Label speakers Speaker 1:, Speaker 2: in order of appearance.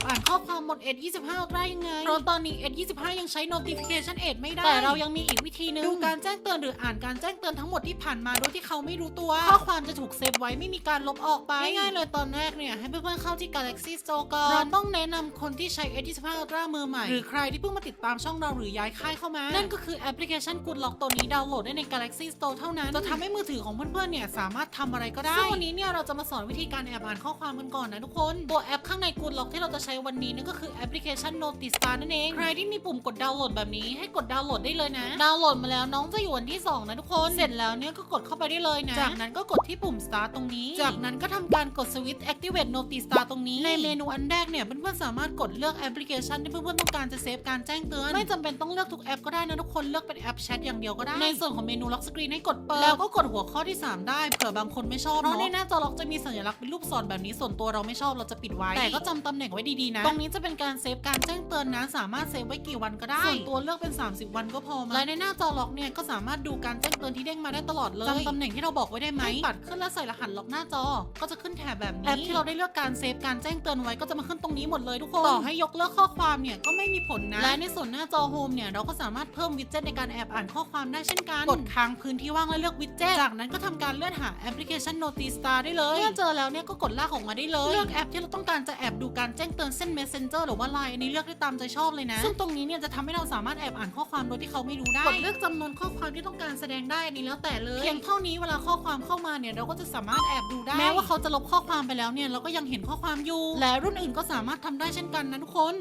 Speaker 1: อบอ่านข้อความบน S25 ได้ยังไง เพราะตอนนี้ S25 ยังใช้ notification 8ไม่ได้ แต่เรายังมีอีกวิธีหนึง ดูการแจ้งเตือนหรืออ่านการแจ้งเตือนทั้งหมดที่ผ่านมาโดยที่เขาไม่รู้ตัว ข้อความจะถูกเซฟไว้ไม่มีการลบออกไป ง่ายๆเลยตอนแรกเนี่ย ให้เพื่อนๆเข้าที่ Galaxy Store ก่อนเราต้องแนะนำคนที่ใช้ S25 Ultra มือใหม่ หรือใครที่เพิ่งมาติดตามช่องเราหรือย้ายค่ายเข้ามา นั่นก็คือแอปพลิเคชัน Good Lock ตัวนี้ดาวน์โหลดได้ใน Galaxy Store เท่านั้น จะทำให้มือถือของเพื่อนๆเนี่ยสามารถทำอะไรก็ได้ซึ่งวันนี้เนี่ยเราจะมาสอนวิธีการแอบอ่านข้อความกันก่อนนะทุกคน ตัวแอปข้างใน Good Lock ที่เราจะใช้วันนี้นั่นก็คือแอปพลิเคชัน Notice Star นั่นเอง ใครที่มีปุ่มกดดาวน์โหลดแบบนี้ให้กดดาวน์โหลดได้เลยนะ ดาวน์โหลดมาแล้วน้องจะอยู่วันที่ 2 นะทุกคน เสร็จแล้วเนี่ยก็กดเข้าไปได้เลยนะ จากนั้นก็กดที่ปุ่ม Start ตรงนี้ จากนั้นก็ทำการกดสวิตช์ Activate Notice Star ตรงนี้ ในเมนูอันแรกเนี่ยเพื่อนๆสามารถกดเลือกแอปพลิเคชันที่เพื่อนๆต้องการจะเซฟการแจ้งเตือน ไม่จำเป็นต้องเลือกทุกแอปก็ได้นะทุกคนเลือกเป็นแอปแชทอย่างเดียวก็ได้ ในส่วนของเมนูล็อกสกรีนให้กดเปิดแล้วก็กดหัวข้อที่ 3 ได้เผื่อบางคนไม่ชอบเพราะในหน้าจอล็อกจะมีสัญลักษณ์เป็นรูปศรแบบนี้ส่วนตัวเราไม่ชอบเราจะปิดไว้แต่ก็จำตำแหน่งไว้ดีๆนะ ตรงนี้จะเป็นการเซฟการแจ้งเตือนนะ สามารถเซฟไว้กี่วันก็ได้ ส่วนตัวเลือกเป็น 30 วันก็พอมาและในหน้าจอล็อกเนี่ยก็สามารถดูการแจ้งเตือนที่เด้งมาได้ตลอดเลยจำตำแหน่งที่เราบอกไว้ได้ไหมปัดขึ้นแล้วใส่รหัสล็อกหน้าจอ ก็จะขึ้นแถบแบบนี้แอปที่เราได้เลือกการเซฟการแจ้งเตือนไว้ก็จะมาขึ้นตรงนี้หมดเลยทุกคนต่อให้ยกเลิกข้อความเนี่ยก็ไม่มีผลนะและในส่วนหน้าจอโฮมเนี่ยเราก็สามารถเพิ่มวิดเจ็ตในการแอบอ่านข้อความได้เช่นกันกดค้างพื้นที่ว่างแล้วเลือกวิดเจ็ตจากนั้นก็ทำการเลื่อนหาแอปพลิเคชัน Notice Star ได้เลยเมื่อเจอแล้วเนี่ยก็กดลากออกมาได้เลย เลือกแอปที่เราต้องการจะแอบดูการแจ้งเตือนเส้น Messenger หรือว่า Line อันนี้เลือกได้ตามใจชอบเลยนะ ซึ่งตรงนี้เนี่ยจะทำให้เราสามารถแอบอ่านข้อความโดยที่เขาไม่รู้ได้กดเลือกจำนวนข้อความที่ต้องการแสดงได้อันนี้แล้วแต่เลยเพียงเท่านี้เวลาข้อความเข้ามาเนี่ยเราก็จะสามารถแอบดูได้แม้ว่าเขาจะลบข้อความไปแล้วเนี่ยเราก็ยังเห็นข้อความอยู่ และรุ่นอื่นก็สามารถทำได้เช่นกันนะทุกคน